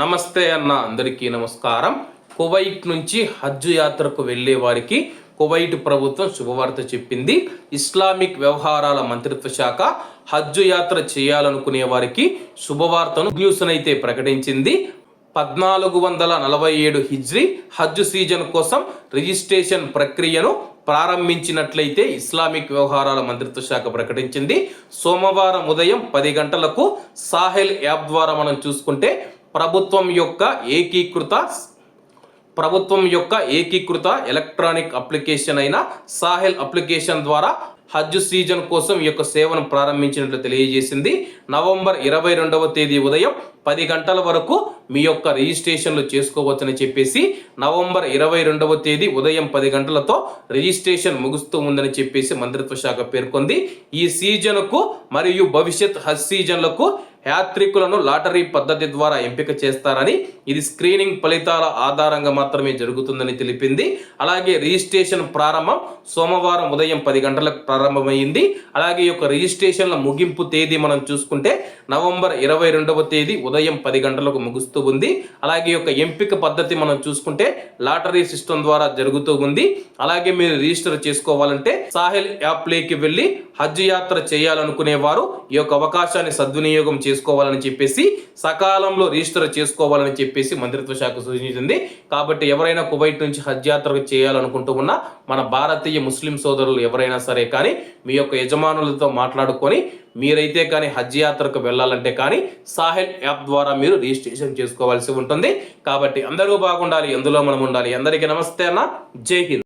నమస్తే అన్న అందరికీ నమస్కారం. కువైట్ నుంచి హజ్ యాత్రకు వెళ్ళే వారికి కువైట్ ప్రభుత్వం శుభవార్త చెప్పింది. ఇస్లామిక్ వ్యవహారాల మంత్రిత్వ శాఖ హజ్ యాత్ర చేయాలనుకునే వారికి శుభవార్తను న్యూస్ అయితే ప్రకటించింది. పద్నాలుగు వందల నలభై ఏడు హిజ్రీ హజ్ సీజన్ కోసం రిజిస్ట్రేషన్ ప్రక్రియను ప్రారంభించినట్లయితే ఇస్లామిక్ వ్యవహారాల మంత్రిత్వ శాఖ ప్రకటించింది. సోమవారం ఉదయం పది గంటలకు సాహెల్ యాప్ ద్వారా మనం చూసుకుంటే ప్రభుత్వం యొక్క ఏకీకృత ప్రభుత్వం యొక్క ఏకీకృత ఎలక్ట్రానిక్ అప్లికేషన్ అయిన సాహెల్ అప్లికేషన్ ద్వారా హజ్ సీజన్ కోసం ఈ యొక్క సేవను ప్రారంభించినట్లు తెలియజేసింది. నవంబర్ ఇరవై రెండవ తేదీ ఉదయం పది గంటల వరకు మీ యొక్క రిజిస్ట్రేషన్లు చేసుకోవచ్చని చెప్పేసి నవంబర్ ఇరవై రెండవ తేదీ ఉదయం పది గంటలతో రిజిస్ట్రేషన్ ముగుస్తూ ఉందని చెప్పేసి మంత్రిత్వ శాఖ పేర్కొంది. ఈ సీజన్కు మరియు భవిష్యత్ హజ్ సీజన్లకు యాత్రికులను లాటరీ పద్ధతి ద్వారా ఎంపిక చేస్తారని ఇది స్క్రీనింగ్ ఫలితాల ఆధారంగా మాత్రమే జరుగుతుందని తెలిపింది. అలాగే రిజిస్ట్రేషన్ ప్రారంభం సోమవారం ఉదయం పది గంటలకు ప్రారంభమైంది. అలాగే ఈ యొక్క రిజిస్ట్రేషన్ల ముగింపు తేదీ మనం చూసుకుంటే నవంబర్ ఇరవై రెండవ తేదీ ఉదయం పది గంటలకు ముగుస్తూ ఉంది. అలాగే యొక్క ఎంపిక పద్ధతి మనం చూసుకుంటే లాటరీ సిస్టమ్ ద్వారా జరుగుతూ ఉంది. అలాగే మీరు రిజిస్టర్ చేసుకోవాలంటే సాహిల్ యాప్లోకి వెళ్ళి హజ్ యాత్ర చేయాలనుకునే వారు ఈ యొక్క అవకాశాన్ని సద్వినియోగం చేసుకోవాలని చెప్పేసి సకాలంలో రిజిస్టర్ చేసుకోవాలని చెప్పేసి మంత్రిత్వ శాఖ సూచించింది. కాబట్టి ఎవరైనా కువైట్ నుంచి హజ్ యాత్ర చేయాలనుకుంటూ ఉన్న మన భారతీయ ముస్లిం సోదరులు ఎవరైనా సరే కానీ మీ యొక్క యజమానులతో మాట్లాడుకొని మీరైతే కానీ హజ్ యాత్రకు వెళ్ళాలంటే కానీ సాహెల్ యాప్ ద్వారా మీరు రిజిస్ట్రేషన్ చేసుకోవాల్సి ఉంటుంది. కాబట్టి అందరూ బాగుండాలి ఎందులో మనం ఉండాలి. అందరికీ నమస్తే అన్న. జై హింద్.